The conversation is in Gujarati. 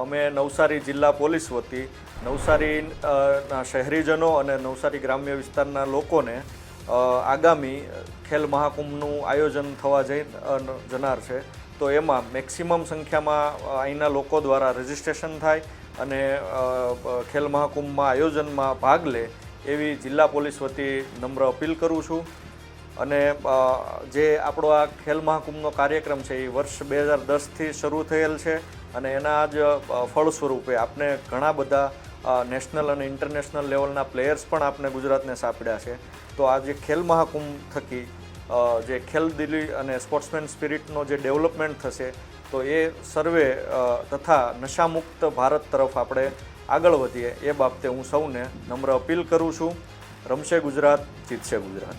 અમે નવસારી જિલ્લા પોલીસ વતી નવસારી ના શહેરીજનો અને નવસારી ગ્રામ્ય વિસ્તારના લોકોને આગામી ખેલ મહાકુંભનું આયોજન થવા જઈ જનાર છે. તો એમાં મેક્સિમમ સંખ્યામાં અહીંના લોકો દ્વારા રજિસ્ટ્રેશન થાય અને ખેલ મહાકુંભમાં આયોજનમાં ભાગ લે એવી જિલ્લા પોલીસ વતી નમ્ર અપીલ કરું છું. અને જે આપણો આ ખેલ મહાકુંભનો કાર્યક્રમ છે એ વર્ષ બે હજાર દસથી શરૂ થયેલ છે. અને એના જ ફળ સ્વરૂપે આપણે ઘણા બધા નેશનલ અને ઇન્ટરનેશનલ લેવલના પ્લેયર્સ પણ આપણે ગુજરાતને સાંપડ્યા છે. તો આ જે ખેલ મહાકુંભ થકી જે ખેલ દિલ્હી અને સ્પોર્ટ્સમેન સ્પિરિટનો જે ડેવલપમેન્ટ થશે, તો એ સર્વે તથા નશામુક્ત ભારત તરફ આપણે આગળ વધીએ એ બાબતે હું સૌને નમ્ર અપીલ કરું છું. રમશે ગુજરાત, જીતશે ગુજરાત.